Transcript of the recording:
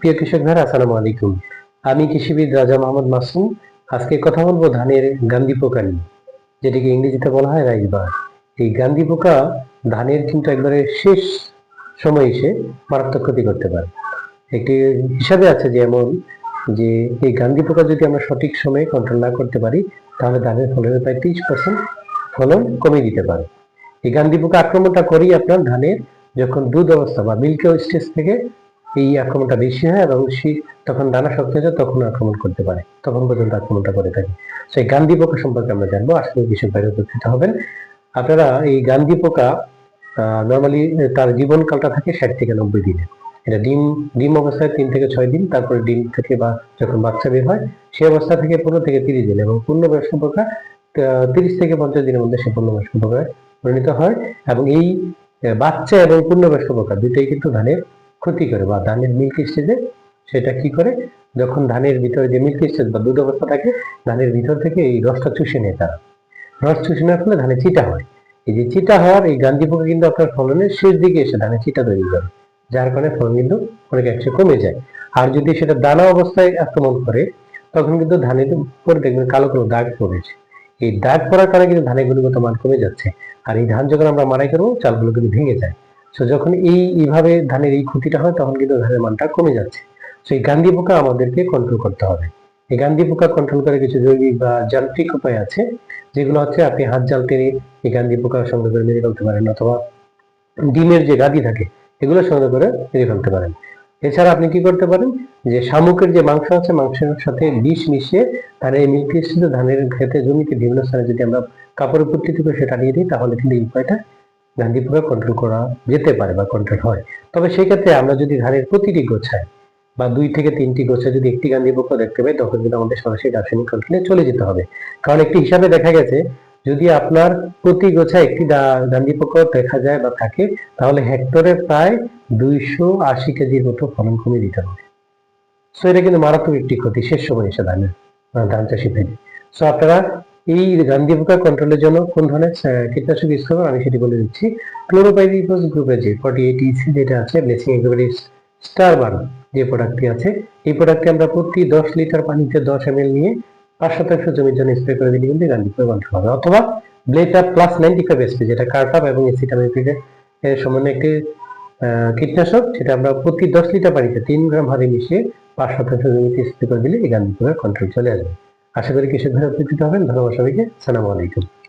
প্রিয় কৃষক ভাইরা আসসালামু আলাইকুম। আমি কৃষিবিদ রাজা মোহাম্মদ মাসুম। আজকে কথা বলব ধানের গান্ধি পোকা নিয়ে, যেটিকে ইংরেজিতে বলা হয় রাইসবার এই গান্ধি পোকা ধানের কিন্তু একবারে শেষ সময় এসে মারাত্মক ক্ষতি করতে পারে। একটি হিসাবে আছে যেমন যে এই গান্ধি পোকা যদি আমরা সঠিক সময়ে কন্ট্রোল না করতে পারি, তাহলে ধানের ফলনের প্রায় তিরিশ পার্সেন্ট ফলন কমে দিতে পারে। এই গান্ধি পোকা আক্রমণটা করেই আপনার ধানের যখন দুধ অবস্থা বা মিল্ক স্টেজ থেকে এই আক্রমণটা বেশি হয় এবং শীত তখন দানা শক্ত হয়ে যায় তখন আক্রমণ করতে পারে। তখন পর্যন্ত আক্রমণটা করে থাকে। সেই গান্ধী পোকা সম্পর্কে আমরা জানব। আসলে কৃষক বাইরে উপস্থিত হবেন। আপনারা এই গান্ধী পোকা নর্মালি তার জীবনকালটা থাকে ষাট থেকে নব্বই দিনে। এটা ডিম ডিম অবস্থায় তিন থেকে ছয় দিন, তারপরে ডিম থেকে বা যখন বাচ্চা বের হয় সেই অবস্থা থেকে পনেরো থেকে তিরিশ দিন এবং পূর্ণবয়স্ক পোকা তিরিশ থেকে পঞ্চাশ দিনের মধ্যে সে পূর্ণবয়স্ক পোকায় পরিণত হয়। এবং এই বাচ্চা এবং পূর্ণবয়স্ক পোকা দুটোই কিন্তু ধানের ক্ষতি করে বা ধানের মিল্ক স্টেজে সেটা কি করে? যখন ধানের ভিতরে যে মিল্ক স্টেজ বা দুধ অবস্থা থাকে, ধানের ভিতর থেকে এই রসটা চুষে নেয় তারা। রস চুষে নেওয়ার ফলে ধানে চিটা হয়। এই যে চিটা হওয়ার এই গান্ধী পোকা কিন্তু আপনার ফলনের শেষ দিকে এসে ধানে চিটা তৈরি করে, যার কারণে ফলন কিন্তু অনেক অংশে কমে যায়। আর যদি সেটা দানা অবস্থায় আক্রমণ করে, তখন কিন্তু ধানের উপরে দেখবেন কালো কালো দাগ পড়েছে। এই দাগ পড়ার কারণে কিন্তু ধানের গুণগত মান কমে যাচ্ছে। আর এই ধান যখন আমরা মারাই করব, চালগুলো কিন্তু ভেঙে যায়। তো যখন এই, এইভাবে ধানের এই ক্ষতিটা হয়, তখন কিন্তু ধানের মানটা কমে যাচ্ছে। তো এই গান্ধী পোকা আমাদেরকে কন্ট্রোল করতে হবে। এই গান্ধী পোকা কন্ট্রোল করে কিছু জৈবিক বা যান্ত্রিক উপায় আছে, যেগুলো হচ্ছে আপনি হাত জাল টেনে এই গান্ধী পোকা সঙ্গে করে মেরে ফেলতে পারেন, অথবা ডিমের যে গাদি থাকে, এগুলো সংগ্রহ করে মেরে ফেলতে পারেন। এছাড়া আপনি কি করতে পারেন? যে শামুকের যে মাংস আছে, মাংসের সাথে বিষ মিশিয়ে ধানের এই মিল্কি ধানের খেতে জমিতে বিভিন্ন স্থানে যদি আমরা কাপড়ের পট্টিতে করে সেটা দিয়ে দিই তাহলে কিন্তু এই উপায়টা গান্ধী কন্ট্রোল করা যেতে পারে বা কন্ট্রোল হয়। তবে সেই ক্ষেত্রে আমরা যদি ধানের প্রতিটি গোছায় বা দুই থেকে তিনটি গোছায় যদি একটি গান্ধী পোকা দেখতে পাই, তখন কিন্তু আমাদের সরাসরি রাসায়নিক কন্ট্রোলে চলে যেতে হবে। কারণ একটি হিসাবে দেখা গেছে, যদি আপনার প্রতি গোছায় একটি গান্ধী পোকা দেখা যায় বা থাকে, তাহলে হেক্টরে প্রায় দুইশো আশি কেজির মতো ফলন কমে দিতে হবে। সো এটা কিন্তু মারাত্মক একটি ক্ষতি। শেষ সময় এসে ধানের ধান চাষি ফেলে সো আপনারা এই গান্ধী পোকা কন্ট্রোলের জন্য কোন ধরনের কীটনাশক ইউজ করবেন আমি সেটি বলে দিচ্ছি। ক্লোরোপাইরিফোস গ্রুপের যে ফর্টি এইট ইসি যেটা আছে ব্লেসিং যে প্রোডাক্টটি আছে, এই প্রোডাক্টটি আমরা প্রতি দশ লিটার পানিতে দশ এম নিয়ে পাঁচ শতাংশ জমির জন্য স্প্রে করে দিলে কিন্তু গান্ধী পোকা কন্ট্রোল হবে। অথবা ব্লেটা প্লাস নাইনটি ফাইভ এসপি যেটা কার্টাপ এবং এসিটামিপিডের সমন্বয়ে একটি কীটনাশক, সেটা আমরা প্রতি দশ লিটার পানিতে তিন গ্রাম হারে মিশিয়ে পাঁচ শতাংশ জমিতে স্প্রে করে দিলে এই গান্ধীপোকার কন্ট্রোল চলে আসবে। আশা করি কৃষক ভাই উপকৃত হবেন। ধন্যবাদ সবাইকে। সালামু আলাইকুম।